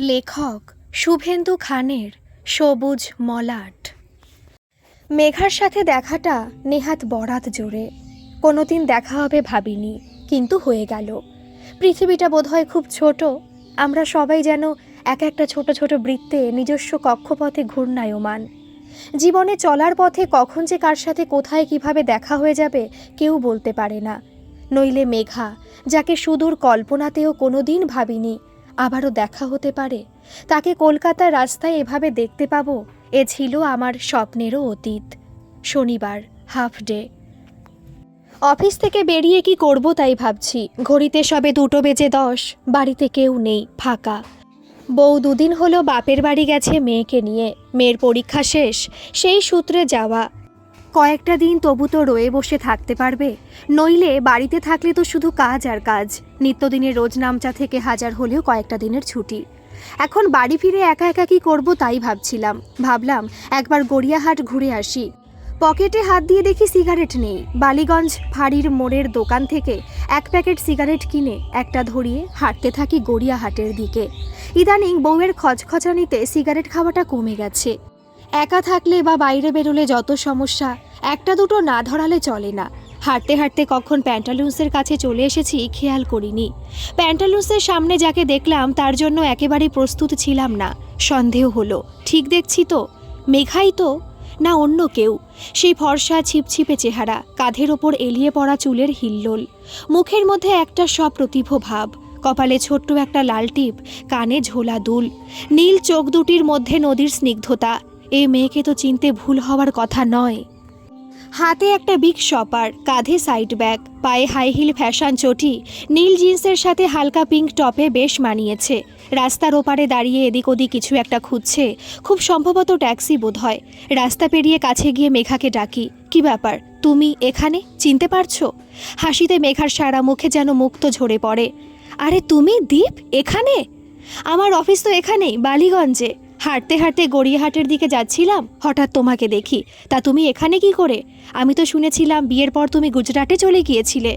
লেখক শুভেন্দু খানের সবুজ মলাট। মেঘার সাথে দেখাটা নেহাত বরাত জোরে। কোনোদিন দেখা হবে ভাবিনি, কিন্তু হয়ে গেল। পৃথিবীটা বোধহয় খুব ছোট। আমরা সবাই যেন এক একটা ছোট ছোট বৃত্তে নিজস্ব কক্ষপথে ঘূর্ণায়মান। জীবনে চলার পথে কখন যে কার সাথে কোথায় কীভাবে দেখা হয়ে যাবে কেউ বলতে পারে না। নইলে মেঘা, যাকে সুদূর কল্পনাতেও কোনোদিন ভাবিনি আবারও দেখা হতে পারে। তাকে কলকাতার রাস্তায় এভাবে দেখতে পাবো, এ ছিল আমার স্বপ্নেরও অতীত। শনিবার, হাফ ডে। অফিস থেকে বেরিয়ে কি করব তাই ভাবছি। ঘড়িতে সবে দুটো বেজে দশ, বাড়িতে কেউ নেই, ফাঁকা। বউ দুদিন হলো বাপের বাড়ি গেছে মেয়েকে নিয়ে। মেয়ের পরীক্ষা শেষ, সেই সূত্রে যাওয়া। কয়েকটা দিন তবু তো রয়ে বসে থাকতে পারবে। নইলে বাড়িতে থাকলে তো শুধু কাজ আর কাজ। নিত্যদিনের রোজ নামচা থেকে হাজার হলেও কয়েকটা দিনের ছুটি। এখন বাড়ি ফিরে একা একা কি করব তাই ভাবছিলাম। ভাবলাম একবার গড়িয়াহাট ঘুরে আসি। পকেটে হাত দিয়ে দেখি সিগারেট নেই। বালিগঞ্জ ফাঁড়ির মোড়ের দোকান থেকে এক প্যাকেট সিগারেট কিনে একটা ধরিয়ে হাঁটতে থাকি গড়িয়াহাটের দিকে। ইদানিং বউয়ের খচখচানিতে সিগারেট খাওয়াটা কমে গেছে। একা থাকলে বা বাইরে বেরোলে যত সমস্যা একটা দুটো না ধরালে চলে না। হাঁটতে হাঁটতে কখন প্যান্টালুন্সের কাছে চলে এসেছি, খেয়াল করিনি। প্যান্টালুন্সের সামনে যাকে দেখলাম, তার জন্য একেবারেই প্রস্তুত ছিলাম না। সন্দেহ হলো, ঠিক দেখছি তো? মেঘাই তো? না অন্য কেউ? সেই ফর্সা ছিপছিপে চেহারা, কাঁধের ওপর এলিয়ে পড়া চুলের হিল্লোল। মুখের মধ্যে একটা সপ্রতিভ ভাব, কপালে ছোট্ট একটা লাল টিপ, কানে ঝোলা দুল, নীল চোখ দুটির মধ্যে নদীর স্নিগ্ধতা। এ মেয়েকে তো চিনতে ভুল হওয়ার কথা নয়। হাতে একটা বিগ শপার, কাঁধে সাইড ব্যাগ পায়ে হাই হিল ফ্যাশন চটি, নীল জিন্সের সাথে হালকা পিঙ্ক টপে বেশ মানিয়েছে। রাস্তার ওপারে দাঁড়িয়ে এদিক ওদিক কিছু একটা খুঁজছে। খুব সম্ভবত ট্যাক্সি বোধ হয়। রাস্তা পেরিয়ে কাছে গিয়ে মেঘাকে ডাকি, কি ব্যাপার? তুমি এখানে? চিনতে পারছ? হাসিতে মেঘার সারা মুখে যেন মুক্ত ঝরে পড়ে। আরে তুমি দীপ? এখানে? আমার অফিস তো এখানেই, বালিগঞ্জে। হাঁটতে হাঁটতে গড়িয়াহাটের দিকে যাচ্ছিলাম। হঠাৎ তোমাকে দেখি। তা তুমি এখানে কি করে? আমি তো শুনেছিলাম বিয়ের পর তুমি গুজরাটে চলে গিয়েছিলে।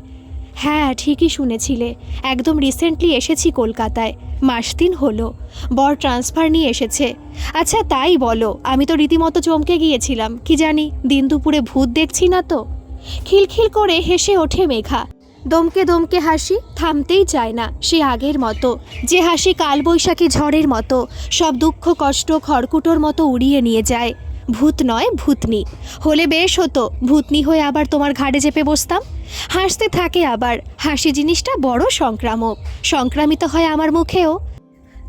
হ্যাঁ ঠিকই শুনেছিলে। একদম রিসেন্টলি এসেছি কলকাতায়। মাস দিন হলো। বর ট্রান্সফার নিয়ে এসেছে। আচ্ছা তাই বলো, আমি তো রীতিমতো চমকে গিয়েছিলাম। কি জানি, দিন দুপুরে ভূত দেখছি না তো? খিলখিল করে হেসে ওঠে মেঘা। দমকে দমকে হাসি থামতেই চায় না সে আগের মতো। যে হাসি কালবৈশাখী ঝড়ের মতো, সব দুঃখ কষ্ট খড়কুটোর মতো উড়িয়ে নিয়ে যায়। ভূত নয়, ভূতনি। হলে বেশ হতো, ভূতনি হয়ে আবার তোমার ঘাড়ে চেপে বসতাম। হাসতে থাকে আবার, হাসি জিনিসটা বড় সংক্রামক। সংক্রামিত হয় আমার মুখেও।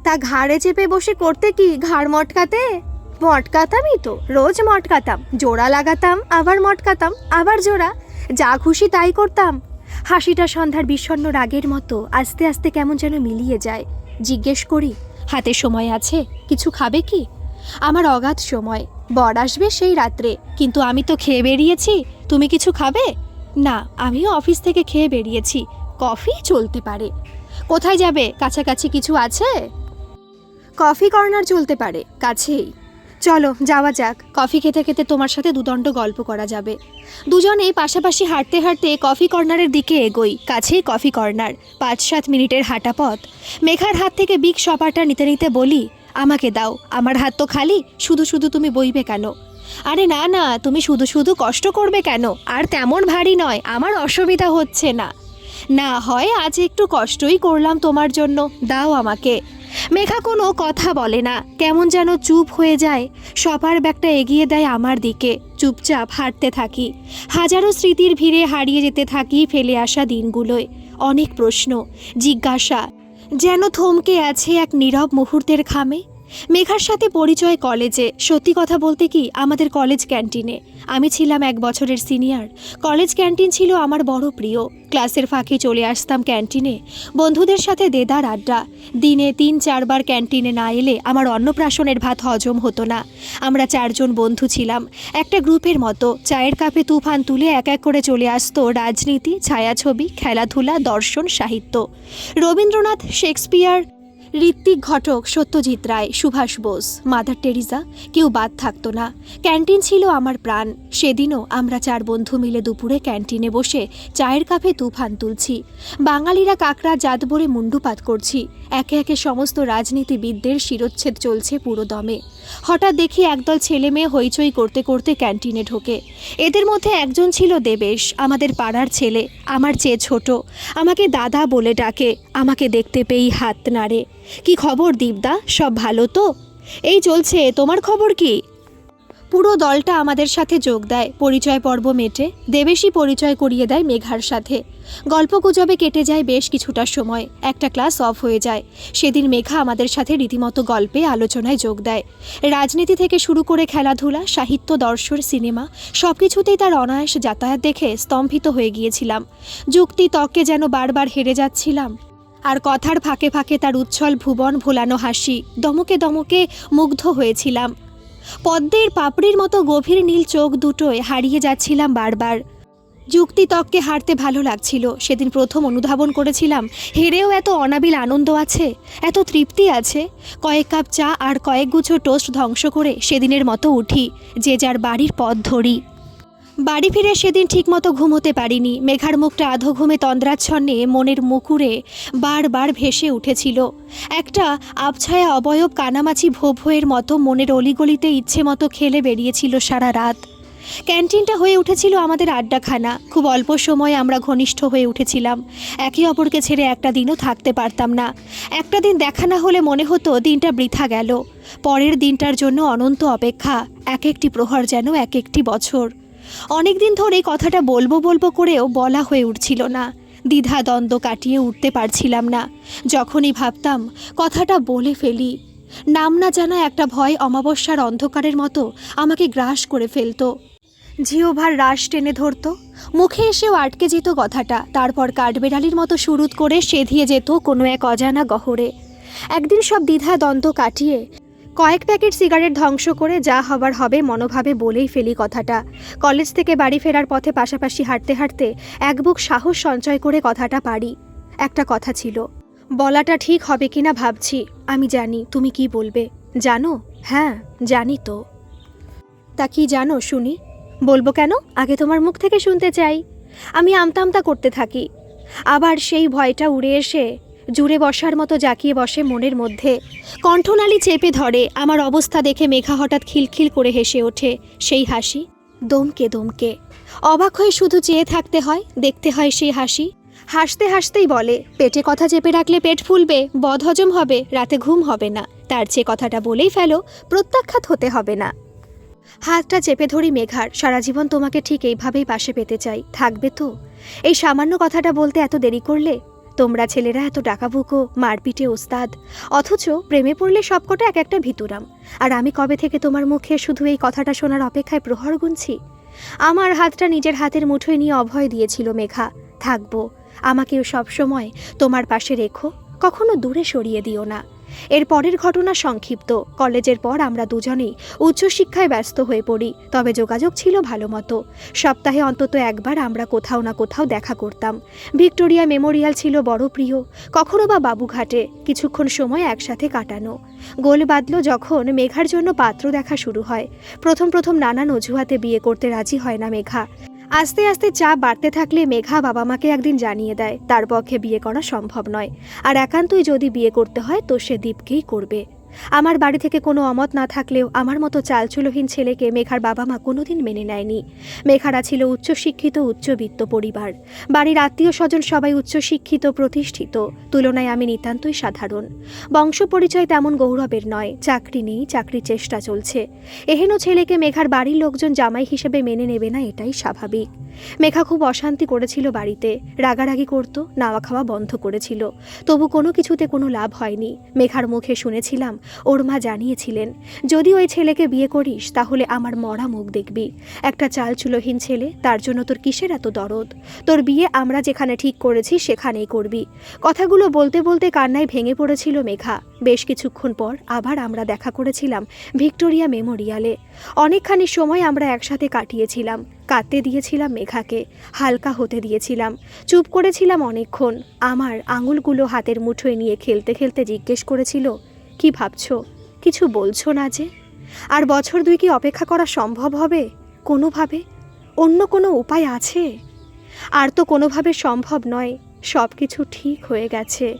তা ঘাড়ে চেপে বসে করতে কি ঘাড় মটকাতে? মটকাতামই তো, রোজ মটকাতাম। জোড়া লাগাতাম, আবার মটকাতাম, আবার জোড়া। যা খুশি তাই করতাম। হাসিটা সন্ধ্যার বিষণ্ণ রাগের মতো আস্তে আস্তে কেমন যেন মিলিয়ে যায়। জিজ্ঞেস করি, হাতে সময় আছে? কিছু খাবে কি? আমার অগাধ সময়। বর আসবে সেই রাত্রে, কিন্তু আমি তো খেয়ে বেরিয়েছি। তুমি কিছু খাবে? না, আমিও অফিস থেকে খেয়ে বেরিয়েছি। কফি চলতে পারে। কোথায় যাবে? কাছাকাছি কিছু আছে? কফি কর্নার চলতে পারে, কাছেই। চলো, যাওয়া যাক। কফি খেতে খেতে তোমার সাথে দুদণ্ড গল্প করা যাবে। দুজনে পাশাপাশি হাঁটতে হাঁটতে কফি কর্নারের দিকে এগোই, কাছেই কফি কর্নার, পাঁচ সাত মিনিটের হাঁটা পথ। মেঘার হাত থেকে বিগ শপারটা নিতে নিতে বলি, আমাকে দাও, আমার হাত তো খালি, শুধু শুধু তুমি বইবে কেন? আরে না না, তুমি শুধু শুধু কষ্ট করবে কেন? আর তেমন ভারী নয়, আমার অসুবিধা হচ্ছে না। না হয় আজ একটু কষ্টই করলাম তোমার জন্য, দাও আমাকে। মেঘা কোনো কথা বলে না, কেমন যেন চুপ হয়ে যায়। সবার ব্যাগটা এগিয়ে দেয় আমার দিকে, চুপচাপ হাঁটতে থাকি। হাজারো স্মৃতির ভিড়ে হারিয়ে যেতে থাকি ফেলে আসা দিনগুলোয়। অনেক প্রশ্ন, জিজ্ঞাসা, যেন থমকে আছে এক নীরব মুহূর্তের খামে। মেঘার সাথে পরিচয় কলেজে। সত্যি কথা বলতে কি, আমাদের কলেজ ক্যান্টিনে। আমি ছিলাম এক বছরের সিনিয়র। কলেজ ক্যান্টিন ছিল আমার বড় প্রিয়। ক্লাসের ফাঁকে চলে আসতাম ক্যান্টিনে। বন্ধুদের সাথে দেদার আড্ডা। দিনে তিন, চারবার ক্যান্টিনে না এলে আমার অন্নপ্রাশনের ভাত হজম হতো না। আমরা চারজন বন্ধু ছিলাম। একটা গ্রুপের মতো। চায়ের কাপে তুফান তুলে এক এক করে চলে আসতো রাজনীতি, ছায়াছবি, খেলাধুলা, দর্শন, সাহিত্য। Rabindranath, Shakespeare Ritwik Ghatak Satyajit Ray, Subhash Bose, Mother Teresa, কেউ বাদ থাকতো না। ক্যান্টিন ছিল আমার প্রাণ। সেদিনও আমরা চার বন্ধু মিলে দুপুরে ক্যান্টিনে বসে চায়ের কাপে তুফান তুলছি। বাঙালিরা কাকরা জাত বলে মুন্ডুপাত করছি। একে একে সমস্ত রাজনীতিবিদদের শিরোচ্ছেদ চলছে পুরো দমে। হঠাৎ দেখি একদল ছেলে মেয়ে হইচই করতে করতে ক্যান্টিনে ঢোকে। এদের মধ্যে একজন ছিল দেবেশ, আমাদের পাড়ার ছেলে, আমার চেয়ে ছোট। আমাকে দাদা বলে ডাকে, আমাকে দেখতে পেয়েই হাত নাড়ে। কি খবর দীপদা, সব ভালো তো? এই চলছে, তোমার খবর কি? পুরো দলটা আমাদের সাথে যোগ দেয়। পরিচয় পর্ব মেটে, দেবেশই পরিচয় করিয়ে দেয় মেঘার সাথে। গল্পগুজবে কেটে যায় বেশ কিছুটা সময়, একটা ক্লাস অফ হয়ে যায়। সেদিন মেঘা আমাদের সাথে রীতিমতো গল্পে, আলোচনায় যোগ দেয়। রাজনীতি থেকে শুরু করে খেলাধুলা, সাহিত্য, দর্শন, সিনেমা সব কিছুতেই তার অনায়াস যাতায়াত দেখে স্তম্ভিত হয়ে গিয়েছিলাম। যুক্তি তর্কে যেন বারবার হেরে যাচ্ছিলাম। আর কথার ফাঁকে ফাঁকে তার উচ্ছল ভুবন ভোলানো হাসি, দমকে দমকে মুগ্ধ হয়েছিলাম। পদ্মের পাপড়ির মতো গভীর নীল চোখ দুটোয় হারিয়ে যাচ্ছিলাম বারবার। যুক্তি তককে হারতে ভালো লাগছিল। সেদিন প্রথম অনুধাবন করেছিলাম, হেরেও এত অনাবিল আনন্দ আছে? এত তৃপ্তি আছে? কয়েক কাপ চা আর কয়েক গুছো টোস্ট ধ্বংস করে সেদিনের মতো উঠি, যে যার বাড়ির পথ ধরি। বাড়ি ফিরে সেদিন ঠিকমতো ঘুমোতে পারিনি। মেঘার মুখটা আধো ঘুমে তন্দ্রাচ্ছন্নে মনের মুকুরে বারবার ভেসে উঠেছিল। একটা আবছায়া অবয়ব কানামাছি ভোভয়ের মতো মনের অলিগলিতে ইচ্ছে মতো খেলে বেরিয়েছিল সারা রাত। ক্যান্টিনটা হয়ে উঠেছিল আমাদের আড্ডাখানা। খুব অল্প সময় আমরা ঘনিষ্ঠ হয়ে উঠেছিলাম। একে অপরকে ছেড়ে একটা দিনও থাকতে পারতাম না। একটা দিন দেখা না হলে মনে হতো দিনটা বৃথা গেল। পরের দিনটার জন্য অনন্ত অপেক্ষা। এক একটি প্রহর যেন এক একটি বছর। অনেক দিন ধরে কথাটা বলব বলব করেও বলা হয়ে উঠছিল না। দ্বিধা দ্বন্দ্ব কাটিয়ে উঠতে পারছিলাম না। যখনই ভাবতাম, কথাটা বলে ফেলি। নাম না জানা একটা ভয় অমাবস্যার অন্ধকারের মতো আমাকে গ্রাস করে ফেলতো। জিওভার রাশ টেনে ধরতো। মুখে এসেও আটকে যেত কথাটা। তারপর কাঠবেড়ালির মতো সুরুত করে সেধিয়ে যেত কোনো এক অজানা গহরে। একদিন সব দ্বিধা দ্বন্দ্ব কাটিয়ে কয়েক প্যাকেট সিগারেট ধ্বংস করে যা হবার হবে মনোভাবে বলেই ফেলি কথাটা। কলেজ থেকে বাড়ি ফেরার পথে পাশাপাশি হাঁটতে হাঁটতে এক বুক সাহস সঞ্চয় করে কথাটা পারি। একটা কথা ছিল, বলাটা ঠিক হবে কিনা ভাবছি, আমি জানি, তুমি কি বলবে? জানো? হ্যাঁ জানি তো। তা কি জানো, শুনি? বলব কেন? আগে তোমার মুখ থেকে শুনতে চাই। আমি আমতা আমতা করতে থাকি। আবার সেই ভয়টা উড়ে এসে জুড়ে বসার মতো জাকিয়ে বসে মনের মধ্যে। কণ্ঠনালী চেপে ধরে, আমার অবস্থা দেখে মেঘা হঠাৎ খিলখিল করে হেসে ওঠে। সেই হাসি, দমকে দমকে। অবাক হয়ে শুধু চেয়ে থাকতে হয়, দেখতে হয় সেই হাসি। হাসতে হাসতেই বলে, পেটে কথা চেপে রাখলে পেট ফুলবে, বদহজম হবে, রাতে ঘুম হবে না। তার চেয়ে কথাটা বলেই ফেলো, প্রত্যাখ্যাত হতে হবে না। হাতটা চেপে ধরি মেঘার, সারা জীবন তোমাকে ঠিক এইভাবেই পাশে পেতে চাই, থাকবে তো? এই সামান্য কথাটা বলতে এত দেরি করলে তোমরা ছেলেরা এত টাকা ডাকাবুকো মারপিটে ওস্তাদ। অথচ প্রেমে পড়লে সবকটা এক একটা ভিতুরাম। আর আমি কবে থেকে তোমার মুখে শুধু এই কথাটা শোনার অপেক্ষায় প্রহর গুনছি? আমার হাতটা নিজের হাতের মুঠোয় নিয়ে অভয় দিয়েছিল মেঘা। থাকব। আমাকেও সবসময় তোমার পাশে রেখো। কখনো দূরে সরিয়ে দিও না। এর পরের ঘটনা সংক্ষিপ্ত। কলেজের পর আমরা দুজনেই উচ্চশিক্ষায় ব্যস্ত হয়ে পড়ি, তবে যোগাযোগ ছিল ভালো মতো সপ্তাহে অন্তত একবার আমরা কোথাও না কোথাও দেখা করতাম। ভিক্টোরিয়া মেমোরিয়াল ছিল বড় প্রিয়, কখনো বা বাবুঘাটে, কিছুক্ষণ সময় একসাথে কাটানো। গোল বাঁধল যখন মেঘার জন্য পাত্র দেখা শুরু হয়। প্রথম প্রথম নানান অজুহাতে বিয়ে করতে রাজি হয় না মেঘা। আস্তে আস্তে চা বাড়তে থাকলে মেঘা বাবা মাকে একদিন জানিয়ে দেয়, তার পক্ষে বিয়ে করা সম্ভব নয়। আর একান্তই যদি বিয়ে করতে হয়, তো সে দীপকেই করবে। আমার বাড়ি থেকে কোনো অমত না থাকলেও আমার মতো চালচুলোহীন ছেলেকে মেঘার বাবা মা কোনোদিন মেনে নেয়নি। মেঘারা ছিল উচ্চশিক্ষিত, উচ্চবিত্ত পরিবার। বাড়ির আত্মীয় স্বজন সবাই উচ্চশিক্ষিত, প্রতিষ্ঠিত। তুলনায় আমি নিতান্তই সাধারণ। বংশ পরিচয় তেমন গৌরবের নয়। চাকরি নেই, চাকরির চেষ্টা চলছে। এহেন ছেলেকে মেঘার বাড়ির লোকজন জামাই হিসেবে মেনে নেবে না, এটাই স্বাভাবিক। মেঘা খুব অশান্তি করেছিল বাড়িতে। রাগারাগি করত, নাওয়া খাওয়া বন্ধ করেছিল। তবু কোনো কিছুতে কোনো লাভ হয়নি। মেঘার মুখে শুনেছিলাম, ওর মা জানিয়েছিলেন, যদি ওই ছেলেকে বিয়ে করিস, তাহলে আমার মরা মুখ দেখবি। একটা চালচুলোহীন ছেলে, তার জন্য তোর কিসের এত দরদ? তোর বিয়ে আমরা যেখানে ঠিক করেছি, সেখানেই করবি। কথাগুলো বলতে বলতে কান্নায় ভেঙে পড়েছিল মেঘা। বেশ কিছুক্ষণ পর আবার আমরা দেখা করেছিলাম ভিক্টোরিয়া মেমোরিয়ালে। অনেকখানি সময় আমরা একসাথে কাটিয়েছিলাম। কাঁদতে দিয়েছিলাম মেঘাকে, হালকা হতে দিয়েছিলাম। চুপ করেছিলাম অনেকক্ষণ। আমার আঙুলগুলো হাতের মুঠোয় নিয়ে খেলতে খেলতে জিজ্ঞেস করেছিল, কি ভাবছ? কিছু বলছো না যে? আর বছর দুই কি অপেক্ষা করা সম্ভব হবে? কোনোভাবে? অন্য কোনো উপায় আছে? আর তো কোনোভাবে সম্ভব নয়। সব কিছু ঠিক হয়ে গেছে।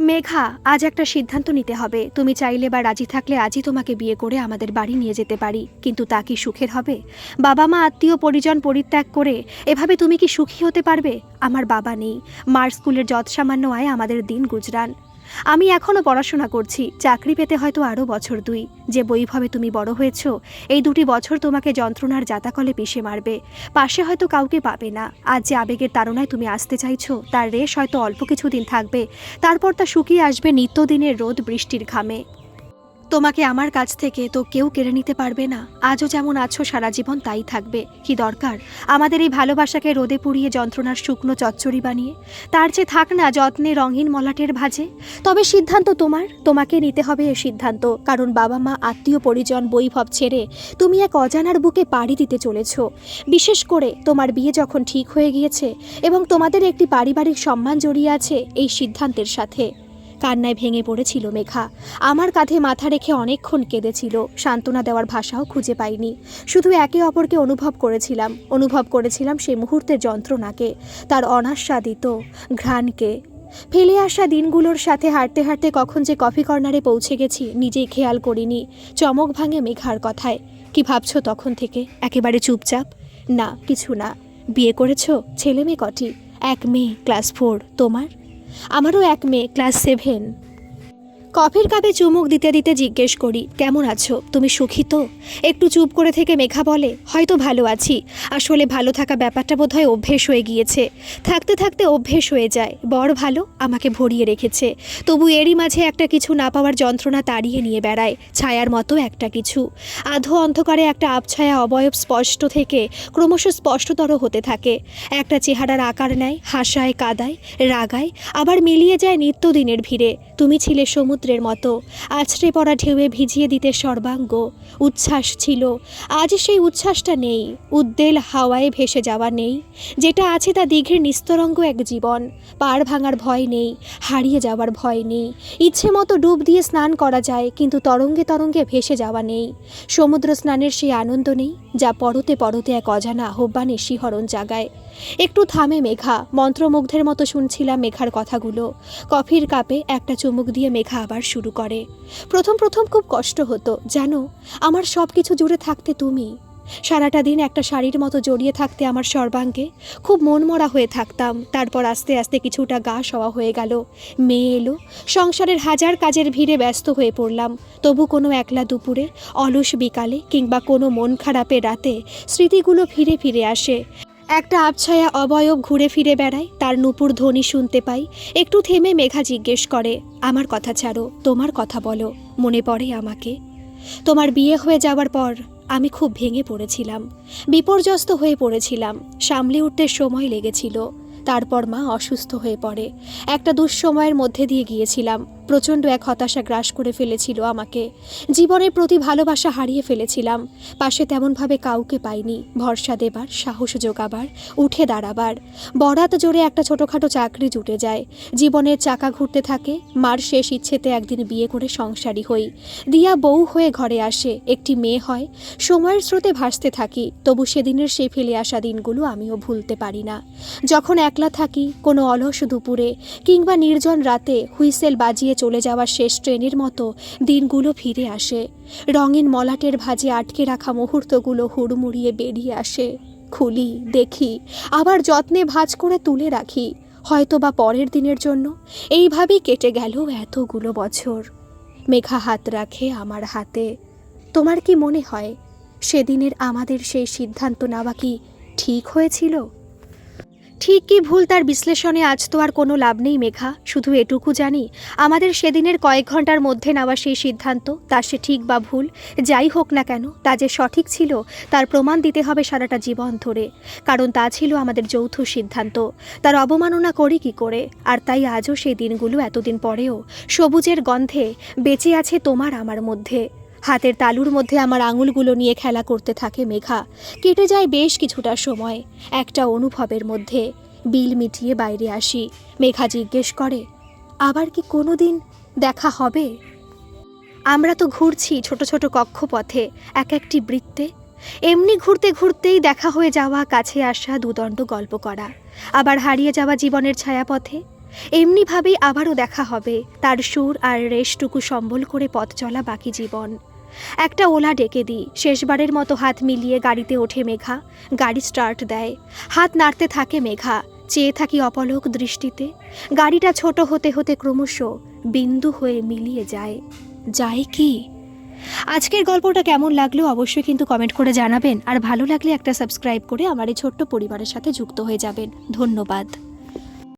মেঘা, আজ একটা সিদ্ধান্ত নিতে হবে। তুমি চাইলে বা রাজি থাকলে আজই তোমাকে বিয়ে করে আমাদের বাড়ি নিয়ে যেতে পারি। কিন্তু তা কি সুখের হবে? বাবা মা, আত্মীয়, পরিজন পরিত্যাগ করে এভাবে তুমি কি সুখী হতে পারবে? আমার বাবা নেই। মার স্কুলের যৎসামান্য আয় আমাদের দিন গুজরান। আমি এখনও পড়াশোনা করছি, চাকরি পেতে হয়তো আরও বছর দুই। যে বৈভবে তুমি বড় হয়েছ, এই দুটি বছর তোমাকে যন্ত্রণার জাতাকলে পিষে মারবে। পাশে হয়তো কাউকে পাবে না। আজ যে আবেগের তাড়নায় তুমি আসতে চাইছো, তার রেশ হয়তো অল্প কিছুদিন থাকবে। তারপর তা শুকিয়ে আসবে নিত্যদিনের রোদ বৃষ্টির ঘামে। তোমাকে আমার কাছ থেকে তো কেউ কেড়ে নিতে পারবে না। আজও যেমন আছো, সারা জীবন তাই থাকবে। কি দরকার? আমাদের এই ভালোবাসাকে রোদে পুড়িয়ে যন্ত্রণার শুকনো চচ্চড়ি বানিয়ে। তার চেয়ে থাক না যত্নে রঙিন মলাটের ভাজে। তবে সিদ্ধান্ত তোমার। তোমাকে নিতে হবে এ সিদ্ধান্ত। কারণ বাবা মা, আত্মীয় পরিজন, বৈভব ছেড়ে তুমি এক অজানার বুকে পাড়ি দিতে চলেছ। বিশেষ করে তোমার বিয়ে যখন ঠিক হয়ে গিয়েছে এবং তোমাদের একটি পারিবারিক সম্মান জড়িয়ে আছে এই সিদ্ধান্তের সাথে। কান্নায় ভেঙে পড়েছিল মেঘা। আমার কাঁধে মাথা রেখে অনেকক্ষণ কেঁদেছিল। সান্ত্বনা দেওয়ার ভাষাও খুঁজে পাইনি। শুধু একে অপরকে অনুভব করেছিলাম। অনুভব করেছিলাম সেই মুহূর্তের যন্ত্রণাকে, তার অনাস্বাদিত ঘ্রাণকে। ফেলে আসা দিনগুলোর সাথে হাঁটতে হাঁটতে কখন যে কফি কর্নারে পৌঁছে গেছি, নিজেই খেয়াল করিনি। চমক ভাঙে মেঘার কথায়। কি ভাবছ তখন থেকে? একেবারে চুপচাপ? না, কিছু না। বিয়ে করেছ? ছেলে মেয়ে কটি? এক মেয়ে, ক্লাস ফোর। তোমার? আমারও এক মেয়ে ক্লাস সেভেন কফির কাপে চুমুক দিতে দিতে জিজ্ঞেস করি, কেমন আছো? তুমি সুখী তো? একটু চুপ করে থেকে মেঘা বলে, হয়তো ভালো আছি। আসলে ভালো থাকা ব্যাপারটা বোধহয় অভ্যেস হয়ে গিয়েছে। থাকতে থাকতে অভ্যেস হয়ে যায়। বড় ভালো আমাকে ভরিয়ে রেখেছে। তবু এরই মাঝে একটা কিছু না পাওয়ার যন্ত্রণা তাড়িয়ে নিয়ে বেড়ায়, ছায়ার মতো একটা কিছু। আধো অন্ধকারে একটা আবছায়া অবয়ব স্পষ্ট থেকে ক্রমশ স্পষ্টতর হতে থাকে। একটা চেহারার আকার নেয়, হাসায়, কাদায়, রাগায়, আবার মিলিয়ে যায় নিত্যদিনের ভিড়ে। তুমি ছিলে সমুদ্রের মতো। আছড়ে পড়া ঢেউয়ে ভিজিয়ে দিতে সর্বাঙ্গ। উচ্ছ্বাস ছিল। আজ সেই উচ্ছ্বাসটা নেই। উদ্দেল হাওয়ায় ভেসে যাওয়া নেই। যেটা আছে তা দীঘের নিস্তরঙ্গ এক জীবন। পার ভাঙার ভয় নেই। হারিয়ে যাওয়ার ভয় নেই। ইচ্ছে মতো ডুব দিয়ে স্নান করা যায়, কিন্তু তরঙ্গে তরঙ্গে ভেসে যাওয়া নেই। সমুদ্র স্নানের সেই আনন্দ নেই, যা পরতে পরতে এক অজানা আহ্বানে শিহরণ জাগায়। একটু থামে মেঘা। মন্ত্রমুগ্ধের মতো শুনছিলাম মেঘার কথাগুলো। কফির কাপে একটা চুমুক দিয়ে মেঘা আবার শুরু করে। প্রথম প্রথম খুব কষ্ট হতো, জানো? আমার সব কিছু জুড়ে থাকতে তুমি। সারাটা দিন একটা শাড়ির মতো জড়িয়ে থাকতে আমার সর্বাঙ্গে খুব মনমরা হয়ে থাকতাম। তারপর আস্তে আস্তে কিছুটা গা সওয়া হয়ে গেল। মেয়ে এলো, সংসারের হাজার কাজের ভিড়ে ব্যস্ত হয়ে পড়লাম। তবু কোনো একলা দুপুরে, অলস বিকালে কিংবা কোনো মন খারাপের রাতে স্মৃতিগুলো ফিরে ফিরে আসে। একটা আবছায়া অবয়ব ঘুরে ফিরে বেড়ায়, তার নুপুর ধ্বনি শুনতে পাই। একটু থেমে মেঘা জিজ্ঞেস করে, আমার কথা ছাড়ো, তোমার কথা বলো, মনে পড়ে আমাকে। তোমার বিয়ে হয়ে যাওয়ার পর আমি খুব ভেঙে পড়েছিলাম, বিপর্যস্ত হয়ে পড়েছিলাম, সামলে উঠতে সময় লেগেছিল। তারপর মা অসুস্থ হয়ে পড়ে। একটা দুঃসময়ের মধ্যে দিয়ে গিয়েছিলাম প্রচণ্ড এক হতাশা গ্রাস করে ফেলেছিল আমাকে। জীবনের প্রতি ভালোবাসা হারিয়ে ফেলেছিলাম। পাশে তেমনভাবে কাউকে পাইনি। ভরসা দেবার, সাহস জোগাবার উঠে দাঁড়াবার। বরাত জোরে একটা ছোটোখাটো চাকরি জুটে যায়। জীবনের চাকা ঘুরতে থাকে, মার শেষ ইচ্ছেতে একদিন বিয়ে করে সংসারী হই। দিয়া বউ হয়ে ঘরে আসে, একটি মেয়ে হয়। সময়ের স্রোতে ভাসতে থাকি, তবু সেদিনের সেই ফেলে আসা দিনগুলো আমিও ভুলতে পারি না। যখন একলা থাকি, কোনো অলস দুপুরে কিংবা নির্জন রাতে হুইসেল বাজিয়ে চলে যাওয়া শেষ ট্রেনের মতো দিনগুলো ফিরে আসে। রঙিন মলাটের ভাজে আটকে রাখা মুহূর্তগুলো হুড়মুড়িয়ে বেরিয়ে আসে। খুলি, দেখি, আবার যত্নে ভাঁজ করে তুলে রাখি হয়তো বা পরের দিনের জন্য। এইভাবেই কেটে গেল এতগুলো বছর। মেঘা হাত রাখে আমার হাতে। তোমার কি মনে হয়, সেদিনের আমাদের সেই সিদ্ধান্ত নেওয়া কি ঠিক হয়েছিল? ঠিক কি ভুল তার বিশ্লেষণে আজ তো আর কোনো লাভ নেই মেঘা, শুধু এটুকু জানি, আমাদের সেদিনের কয়েক ঘণ্টার মধ্যে নেওয়া সেই সিদ্ধান্ত, তা সে ঠিক বা ভুল, যাই হোক না কেন, তা যে সঠিক ছিল, তার প্রমাণ দিতে হবে সারাটা জীবন ধরে, কারণ তা ছিল আমাদের যৌথ সিদ্ধান্ত, তার অবমাননা করি কি করে, আর তাই আজও সেই দিনগুলো এতদিন পরেও সবুজের গন্ধে বেঁচে আছে তোমার আমার মধ্যে। হাতের তালুর মধ্যে আমার আঙুলগুলো নিয়ে খেলা করতে থাকে মেঘা। কেটে যায় বেশ কিছুটা সময়, একটা অনুভবের মধ্যে। বিল মিটিয়ে বাইরে আসি। মেঘা জিজ্ঞেস করে, আবার কি কোনো দিন দেখা হবে? আমরা তো ঘুরছি ছোট ছোট কক্ষপথে, এক একটি বৃত্তে। এমনি ঘুরতে ঘুরতেই দেখা হয়ে যাওয়া, কাছে আসা দুদণ্ড গল্প করা। আবার হারিয়ে যাওয়া জীবনের ছায়াপথে। এমনিভাবেই আবারও দেখা হবে, তার সুর আর রেশটুকু সম্বল করে পথ চলা বাকি জীবন। একটা ওলা ডেকে দিই। শেষবারের মতো হাত মিলিয়ে গাড়িতে ওঠে মেঘা। গাড়ি স্টার্ট দেয়। হাত নাড়তে থাকে মেঘা। চেয়ে থাকি অপলক দৃষ্টিতে। গাড়িটা ছোট হতে হতে ক্রমশ বিন্দু হয়ে মিলিয়ে যায়। যায় কি? আজকের গল্পটা কেমন লাগল অবশ্যই কিন্তু কমেন্ট করে জানাবেন। আর ভালো লাগলে একটা সাবস্ক্রাইব করে আমার এই ছোট্ট পরিবারের সাথে যুক্ত হয়ে যাবেন। ধন্যবাদ।